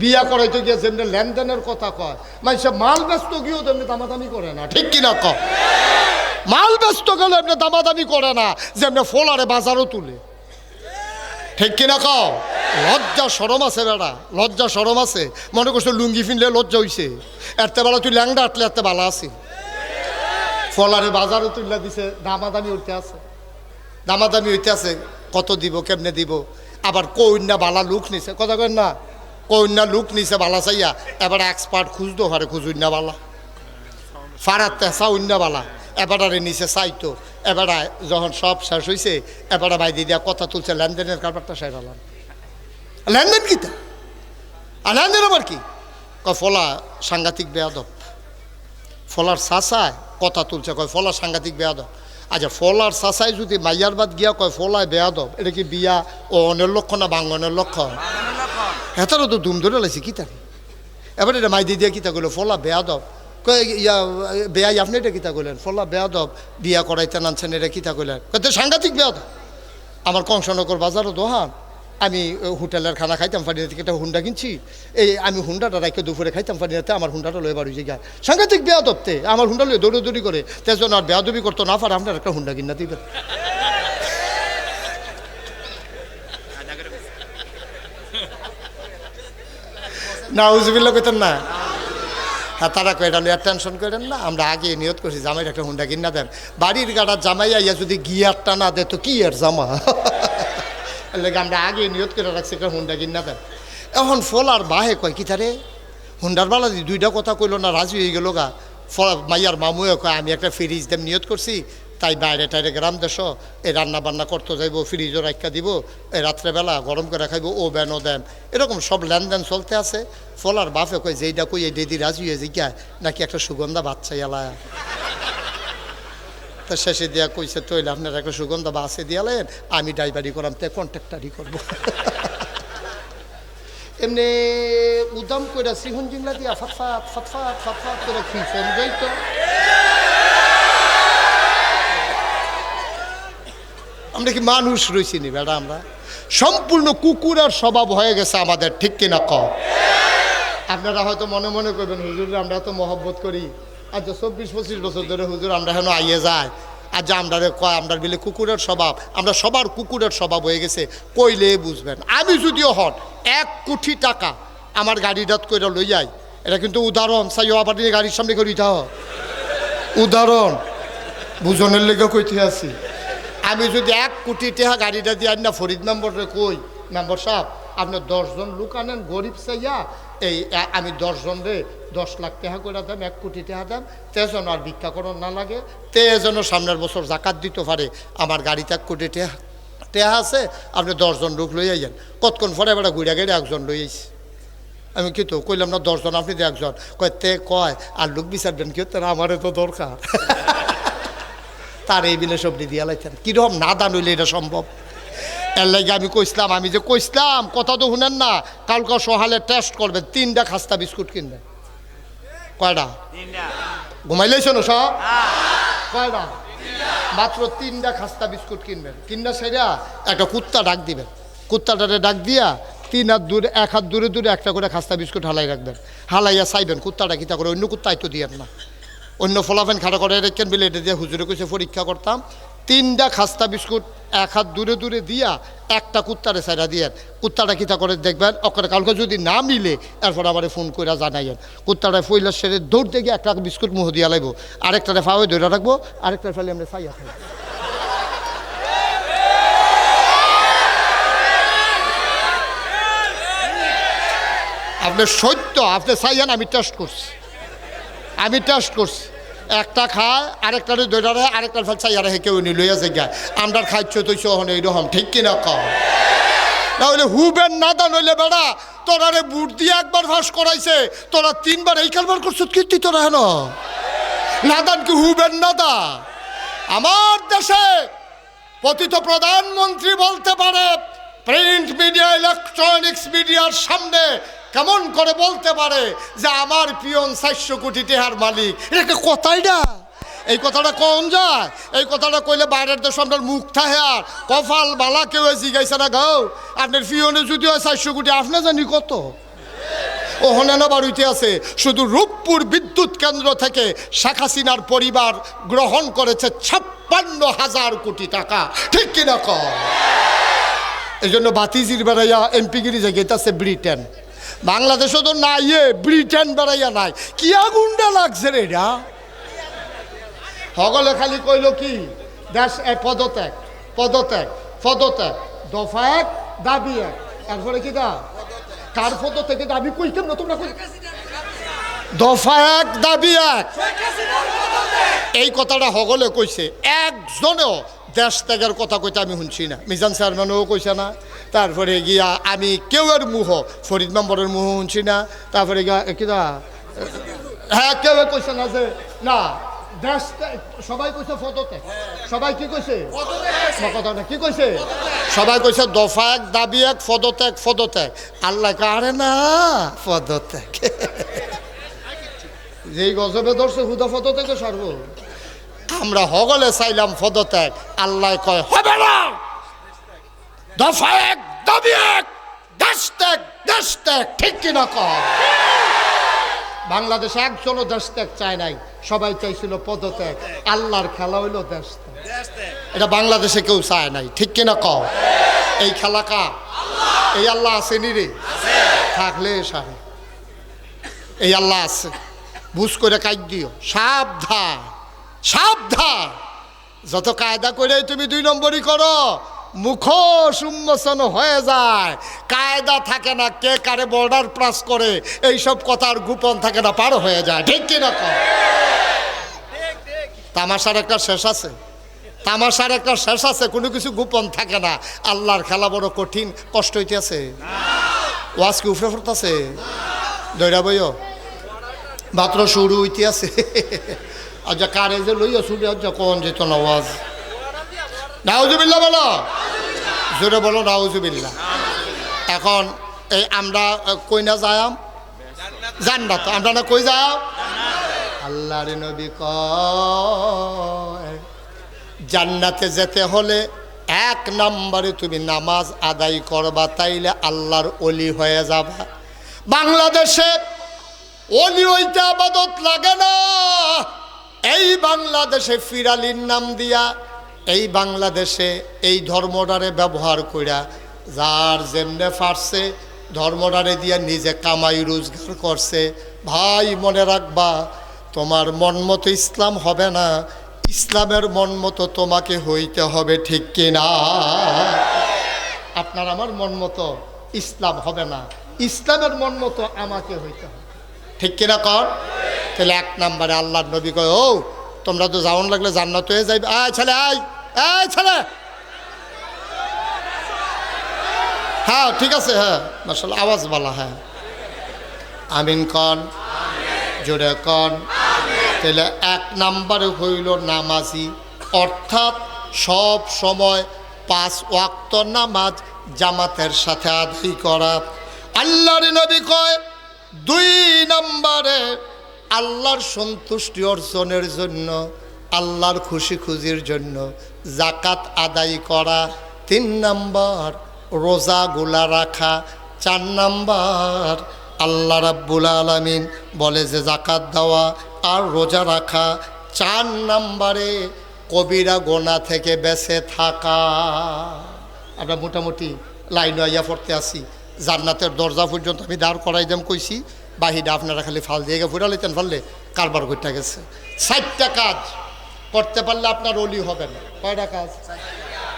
বিয়া করাইতে গিয়ে যেমনি লেনদেনের কথা কয় মানুষে মাল ব্যস্ত গিয়েও তেমনি দামাদামি করে না। ঠিক কিনা ক? মাল ব্যস্ত গেলে এমনি দামাদামি করে না, যেমনি ফোলারে বাজারও তুলে। ঠিক কিনা কও লজ্জা সরম আছে বেড়া, লজ্জা সরম আছে। মনে করছ লুঙ্গি ফিনলে লজ্জা হইছে? এরতে বেলা তুই ল্যাংডা আটলে এরতে বালা আছে। ফলারে বাজারও তুললা দিছে, দামাদামি হইতে আছে। দামাদামি হইতে আছে, কত দিব, কেমনে দিব? আবার কন্যা বালা লুক নিছে। কথা কেন না? কন্যা লুক নিছে বালা চাইয়া, এবার এক্সপার্ট খুঁজতো পারে খুঁজুন্যা বালা। ফারাত তেসা অন্য বালা, এবারে নিচে চাইতো। এবারে যখন সব শেষ হয়েছে এবারে ভাই দিদিয়া কথা তুলছে, লেনদেনের কারবারটা সেরালাম লেনদেন কিতা? আর লেনদেন আবার কি? ফলা সাংঘাতিক বেয়াদব। ফলার সাসায় কথা তুলছে, কয়, ফলা সাংঘাতিক বেয়াদব। আচ্ছা ফলার সাসায় যদি মাইয়ার বাদ গিয়া কয়, ফলায় বেয়াদব, এটা কি বিয়া ও অনের লক্ষ্য না বাঙ্গনের লক্ষ্য? হেতারও তো ধুম ধরে লাইছে, কি তারি? এবার এটা মাই দিদিয়া কিতা কইলো, ফলা বেয়াদব কয়, ইয়া বেয়াই আপনি এটা কিতা কইলেন? ফলা বেয়াদব বিয়া করাইতে নানছেন এটা কিতা কইলেন? কত সাংঘাতিক বেয়াদব আমার কংসনগর বাজারও দোহান। আমি হোটেলের খানা খাইতাম পারি থেকে একটা হুন্ডা কিনছি। এই, আমি হুন্ডাটা রাখে দুপুরে খাইতাম পারি না আমার হুন্ডাটা লয়ে বাড়ি জায়গায় সাংঘাতিক বেয়াদবতে আমার হুন্ডা লয়ে দৌড়ি করে। তেজন আর বেয়াদবি করতো না পারে, আপনার একটা হুন্ডা কিনা দিবেন। না, উজবিল্লা কইতেন না। হ্যাঁ তারা কয়, এটা লইয়া টেনশন করেন না, আমরা আগে নিয়ত করছি, জামাইয়ের একটা হুন্ডা কিনা দেন। বাড়ির গাড়ার জামাই আইয়া যদি গিয়ারটা না দে তো কি আর জামা? লাগে আমরা আগে নিয়ত করে রাখছি, একটা হুন্ডা কিনা দেন। এখন ফল আর বাহে কয়, কি তারে? হুন্ডার বালা দুইটা কথা কইলো না, রাজি হয়ে গেল গা। মাইয়ার মামুয়ে কয়, আমি একটা ফ্রিজ দেম নিয়ত করছি তাই বাইরে টাইরে গ্রাম দেশ এই রান্না বান্না করতে যাইব, ফ্রিজও রাখা দিব এই রাত্রেবেলা গরম করে খাইব, ও ব্যানও দেন। এরকম সব লেনদেন চলতে আছে। ফলার বাপে কই যেইটা কই, এই দিদি রাজি হয়ে জিজ্ঞায় নাকি একটা সুগন্ধা বাচ্চা এলায় তা শেষে দিয়া কইছে, তৈলে আপনার একটা সুগন্ধা বাসে দিয়ালেন আমি ড্রাইভারি করাম, তে কন্ট্রাক্টারই করব। এমনি উদাম কইরা সিহন জিংলা দিয়া ফাতফাত ফাতফাত ফাতফাত করে ফোন যাইতো। আমরা কি মানুষ রয়েছি নি বেড়া আমরা? সম্পূর্ণ কুকুরের স্বভাব হয়ে গেছে আমাদের, ঠিক কিনা ক? আপনারা হয়তো মনে মনে করবেন, হুজুর, আমরা তো মহব্বত করি। আচ্ছা চব্বিশ, পঁচিশ বছর ধরে হুজুর, আমরা হেন আইয়ে যায় আর যে আমরা কয়, আমরা বিলে কুকুরের স্বভাব, আমরা সবার কুকুরের স্বভাব হয়ে গেছে, কইলে বুঝবেন। আমি যদিও হন, এক কোটি টাকা আমার গাড়িটাত করে লই যাই এটা কিন্তু উদাহরণ চাইও আবার নিয়ে গাড়ির সামনে করি উদাহরণ, বুঝনের লেগে কইতে আছি। আমি যদি এক কোটি টাকা গাড়িটা দিয়ে না ফরিদ মেম্বরে কই, মেম্বর সাহেব, আপনি দশজন লোক আনেন, গরিব চাইয়া, এই আমি দশজন রে দশ লাখ টাকা করে দেন এক কোটি টাকা দেন তেজন যেন আর ভিক্ষা করার না লাগে, তে যেন সামনের বছর জাকাত দিতে পারে, আমার গাড়িতে এক কোটি টাকা টাকা আছে, আপনি দশজন লোক লই আইয়েন। কতক্ষণ পরে এবার ঘুরে গেলে একজন লই আইছি আমি কি তো কইলাম না, দশজন, আপনি তো একজন। কয়, তে কয়, আর লোক বিচারবেন কি তোর আমারে তো দরকার। তার এই বিলে সবজি দিয়া লাইতেন কীরকম না দান হইলে এটা সম্ভব? এর লাগে আমি কইসলাম আমি যে কইসলাম কথা তো শুনেন না কালকে সহালে টেস্ট করবেন তিনটা খাস্তা বিস্কুট কিনবেন। কয়টা? ঘুমাইলেছ না সব? কয়টা? মাত্র তিনটা খাস্তা বিস্কুট কিনবেন। কিনা সেরা একটা কুত্তা ডাক দিবেন। কুত্তাটারে ডাক দিয়া তিন হাত দূরে এক হাত দূরে দূরে একটা করে খাস্তা বিস্কুট হালাই রাখবেন। হালাইয়া চাইবেন কুত্তাটা কিতা করে অন্য কুত্তাই তো দিয়েন না। অন্য ফলাফেন খাড়া করে রেখেন বিলে এটা দিয়ে হুজুরে কইছে, পরীক্ষা করতাম। তিনটা খাস্তা বিস্কুট এক হাত দূরে দূরে দিয়া একটা কুত্তারে সাইডা দিয়ে কুত্তাটা কিতা করে দেখবেন? ওখানে কালকে যদি না মিলে, এরপর আবার ফোন করে জানাইয়েন। কুত্তাটা ফইলা সেরে দৌড়তে গিয়ে একটা বিস্কুট মুহ দিয়া লাগবো আরেকটারে ফাওয়ে ধরে রাখব, আরেকটার ফেলে আমরা সাইয়া খাই। আপনি সত্য, আপনি চাইয়েন আমি টেস্ট করছি। আমি টেস্ট করছি। একটা খায় আরেকটারে দৈরা রে আরেকটার ফেল চাইয়া রেখে কেউ নি লইয়া যায় আমরা খাইছ তৈছ হন এইরকম, ঠিক কিনা কম তাহলে হুবেন না নাদা নইলে বেড়া, তোরা রে বুট দিয়ে একবার ফাঁস করাইছে, তোরা তিনবার এই কারবার করছ কীর্তি তোরা হেন? নাদান কি হুবেন নাদা আমার দেশে পতিত প্রধানমন্ত্রী বলতে পারে প্রিন্ট মিডিয়া ইলেকট্রনিক্স মিডিয়ার সামনে কেমন করে বলতে পারে যে আমার পিয়ন চারশো কোটি টেহার মালিক? এটা একটা কথাই না। এই কথাটা কম যায়? এই কথাটা কইলে বাইরের দেশ আপনার মুখ থাহে আর। কফাল বালা কেউ জিগাইছে না গাও আপনার পিয়নে যদি হয় চারশো কোটি, আপনি জানি কত? ওখানে না বাড়িতে আছে। শুধু রূপপুর বিদ্যুৎ কেন্দ্র থেকে শেখ হাসিনার পরিবার গ্রহণ করেছে ছাপ্পান্ন হাজার কোটি টাকা। ঠিক কিনা কম এই জন্য বাতিজির বেড়াইয়া এমপিগিরি জায়গাতে ব্রিটেন। বাংলাদেশও তো না ইয়ে ব্রিটেন বেড়াইয়া নাই। কি আগুনটা লাগছে রে এটা? হগলে খালি কইল কি, দেশ এ পদত্যাগ পদত্যাগ পদত্যাগ, দফা এক, দাবি এক। এরপরে কি দা? কার পদ থেকে দাবি কই কেমন তোমরা দফা এক, দাবি এক। এই কথাটা হগলে কইছে। একজনেও দেশ ত্যাগের কথা কইতে আমি শুনছি না। মিজান চেয়ারম্যানও কইছে না। তারপরে গিয়া আমি কেউ কেউয়ের মুহ, ফরিদ মেম্বরের মুহ শুনছি না। তারপরে গিয়া কিনা হ্যাঁ কেউ কইছে না না, দেশ সবাই কইছে ফটোতে সবাই কি কইছে? কি কইছে? সবাই কইছে, দফা এক, দাবি এক পদত্যাগ পদত্যাগ আল্লাহ কারে না পদত্যাগ যেই গজবে ধরছে, হুদা পদত্যাগে সর্ব? আমরা হগলে চাইলাম পদত্যাগ আল্লাহ কয়, হবে না! দফা এক, দাবি এক দেশ ত্যাগ দেশ ত্যাগ ঠিক কিনা কয় বাংলাদেশে একজনও দেশ ত্যাগ চায় নাই, সবাই চাইছিল পদত্যাগ, আল্লাহর খেলা হইল দেশ ত্যাগ এটা বাংলাদেশে কেউ চায় নাই, ঠিক কিনা কও এই খেলা কা এই আল্লাহ আছে রে? থাকলে সারে। এই আল্লাহ আছে। বুঝ করে কাজ দিও। সাবধান সাবধান। যত কায়দা করে তুমি দুই নম্বরই করো। মুখ উন্মোচন হয়ে যায়। কায়দা থাকে না কে কারে বর্ডার প্লাস করে, এইসব কথার গোপন থাকে না, পার হয়ে যায়। ঠিক কিনা কর তামাশার একটা শেষ আছে। তামাশার একটা শেষ আছে, কোনো কিছু গোপন থাকে না। আল্লাহর খেলা বড় কঠিন, কষ্ট হইতেছে। ওয়াজ কি উফরে ফুরতাছে? দৈরা বইও। মাত্র শুরু হইতে আছে আচ্ছা কারে যে লইয়া শুরু আচ্ছা কোন যেত না ওয়াজ? নাউজুবিল্লা বলো। জোরে বলো নাউজুবিল্লা এখন এই আমরা কই না যায়াম? জান্নাত। আমরা না কই যাও আল্লাহর নবী কয়, জান্নাতে যেতে হলে এক নম্বরে তুমি নামাজ আদায় করবা, তাইলে আল্লাহর অলি হয়ে যাবা। বাংলাদেশে অলি হইতে আবাদত লাগে না। এই বাংলাদেশে ফিরালির নাম দিয়া এই বাংলাদেশে এই ধর্মটারে ব্যবহার কইরা যার যেমনে পারছে ধর্মটারে দিয়া নিজে কামাই রোজগার করছে। ভাই, মনে রাখবা, তোমার মন মতো ইসলাম হবে না। ইসলামের মন মতো তোমাকে হইতে হবে ঠিক কিনা? আপনার আমার মন মতো ইসলাম হবে না। ইসলামের মন মতো আমাকে হইতে হবে। ঠিক কিনা কর তাহলে এক নম্বরে আল্লাহর নবী কয়, ও তোমরা তো যাওন লাগলে জান্নাত হয়ে যাইবে। আয় ছেলে আয় আয় ছেলে। হ্যাঁ ঠিক আছে হ্যাঁ মাসাল আওয়াজ বলা হ্যাঁ। আমিন কন, জোরে কন। তাহলে এক নাম্বারে হইল নামাজি। অর্থাৎ সব সময় পাঁচ ওয়াক্ত নামাজ জামাতের সাথে আদায় করা। আল্লাহর নবী কয়, দুই নম্বরে আল্লাহর সন্তুষ্টি অর্জনের জন্য, আল্লাহর খুশি খুশির জন্য জাকাত আদায় করা, তিন নম্বর রোজাগুলা রাখা, চার নাম্বার আল্লাহ রাব্বুল আলমিন বলে যে জাকাত দেওয়া আর রোজা রাখা, চার নাম্বারে কবিরা গোনা থেকে বেঁচে থাকা। আমরা মোটামুটি লাইন আইয়া পড়তে আসি জান্নাতের দরজা পর্যন্ত আমি দাঁড় করাই দাম কইছি। বাহিরে আপনারা খালি ফাল দিয়ে ফুটা লইতেন কারবার করতে গেছে। ষাটটা কাজ করতে পারলে আপনার অলি হবে না। কয়টা কাজ?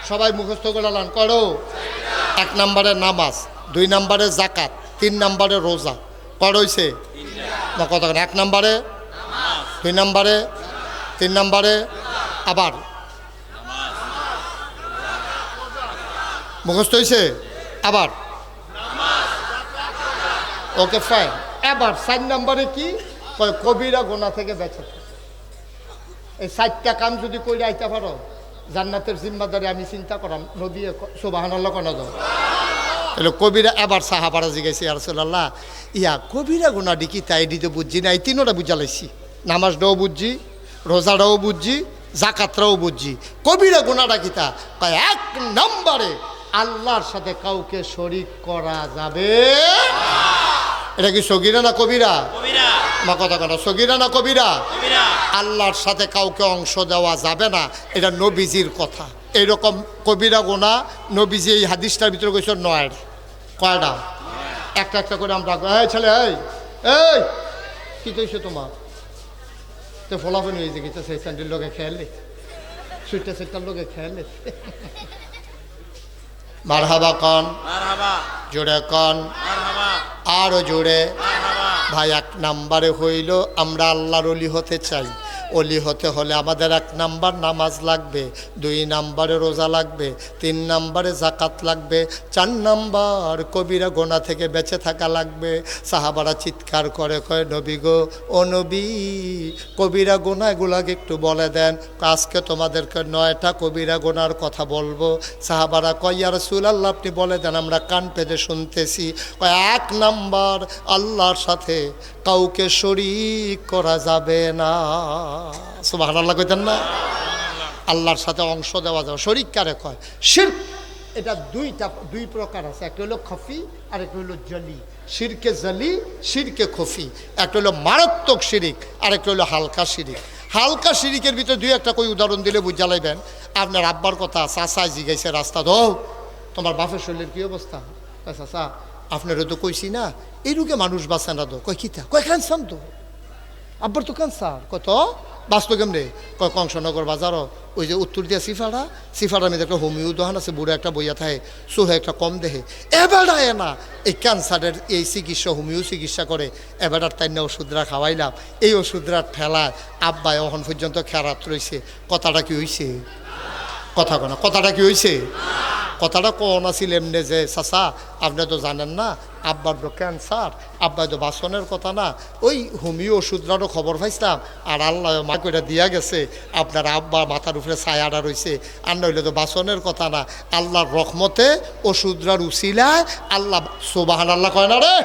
সবাই মুখস্থ করে লান করো। এক নম্বরে নামাজ, দুই নম্বরে জাকাত তিন নম্বরে রোজা। কর হইছে? না কত এক নম্বরে দুই নম্বরে, তিন নম্বরে আবার। মুখস্থ হয়েছে আবার। Okay, fine. এবার চার নম্বরে কি? কবিরা গোনা থেকে বেঁচে। এই চারটা কাম যদি কইরে আইতে পারো, জান্নাতের জিম্মাদারি আমি চিন্তা করাম নদী সোবাহান কেন যাও তাহলে কবিরা এবার সাহাবারা জিগাইছে আর সোল্লাহ ইয়া কবিরা গোনা ডিকি তাই দিতে বুঝছি না এই তিনোটা বুঝালাইছি নামাজটাও বুঝছি রোজাটাও বুঝছি জাকাতটাও বুঝছি কবিরা গোনাটা কিতা এক নম্বরে আল্লাহর সাথে কাউকে শরিক করা যাবে এটা কি সগিরা না কবিরা? মা কথা কথা সগিরা না কবিরা? আল্লাহর সাথে কাউকে অংশ দেওয়া যাবে না এটা নবীজির কথা। এইরকম কবিরা গোনা নবীজি এই হাদিসটার ভিতরে কইস নয়টা কয়টা একটা একটা করে আমরা এই ছেলে এই এই কি কইছো তোমার? তো ফলাফল হয়েছে কিছু সেই স্যান্ডেল লোকে খেয়ালে সুইটটা সেটার লোকে খেয়ালে মারহাবা কন। জোরে কন। মারহাবা। আরও জোরে। ভাই এক নাম্বারে হইল আমরা আল্লাহর অলি হতে চাই। অলি হতে হলে আমাদের এক নাম্বার নামাজ লাগবে, দুই নাম্বারে রোজা লাগবে, তিন নাম্বারে জাকাত লাগবে, চার নাম্বার কবিরা গোনা থেকে বেঁচে থাকা লাগবে। সাহাবারা চিৎকার করে, কয়, নবী গো, ও নবী, কবিরা গোনা এগুলাকে একটু বলে দেন, আজকে তোমাদেরকে নয়টা কবিরা গোনার কথা বলব। সাহাবারা কয় আর আল্লাহ আপনি বলে দেন, আমরা কান পেতে শুনতেছি। কয়, এক নাম্বার আল্লাহর সাথে কাউকে শরিক করা যাবে না। সুবাহ কইতেন না? আল্লাহর সাথে অংশ দেওয়া যাবে শরিক কারে কয়? শির এটা দুইটা, দুই প্রকার আছে। একটা হলো খফি আর একটা হলো জলি। শিরকে জলি, শিরকে খফি। একটা হলো মারাত্মক শিরিক আর একটা হলো হালকা শিরিক। হালকা শিরিকের ভিতরে দুই একটা কই উদাহরণ দিলে বুঝা লাইবেন। আপনার আব্বার কথা চাষায় জিগাইছে রাস্তা ধো। তোমার বাপের শরীরের কি অবস্থা? চাষা আপনারও তো কইছি না। এই রোগে মানুষ বাঁচে না তো। কয়, কিতা? কয় ক্যান্সার তো। আব্বার তো ক্যান্সার কত? বাঁচতো কেমনে? কংসনগর বাজারও, ওই যে উত্তর দিয়া সিফাড়া, সিফাড়ার মেয়েদের একটা হোমিও দোকান আছে, বুড়ো একটা বইয়া থাকে, সোহে একটা কম দেহে। এবারটা এ না, এই ক্যান্সারের এই চিকিৎসা, হোমিও চিকিৎসা করে এবারটার তাই না ওষুধরা খাওয়াইলাম, এই ওষুধরা ঠেলায় আব্বায় এখন পর্যন্ত খেরাত রয়েছে কথাটা কি হইছে? কথা কোনা কথাটা কি হয়েছে কথাটা কোন আছিল এমনি যে, চাচা, আপনি তো জানেন না আব্বার তো ক্যান্সার আব্বাই তো বাসনের কথা না। ওই হোমিও ওষুধরারও খবর পাইছিলাম, আর আল্লাহ মা কইটা দিয়া গেছে, আপনার আব্বা মাথার উপরে ছায়াটা রয়েছে আর নইলে তো বাসনের কথা না। আল্লাহর রহমতে ওষুধরার উচিলায় আল্লাহ সোবাহান আল্লাহ কয় না রে?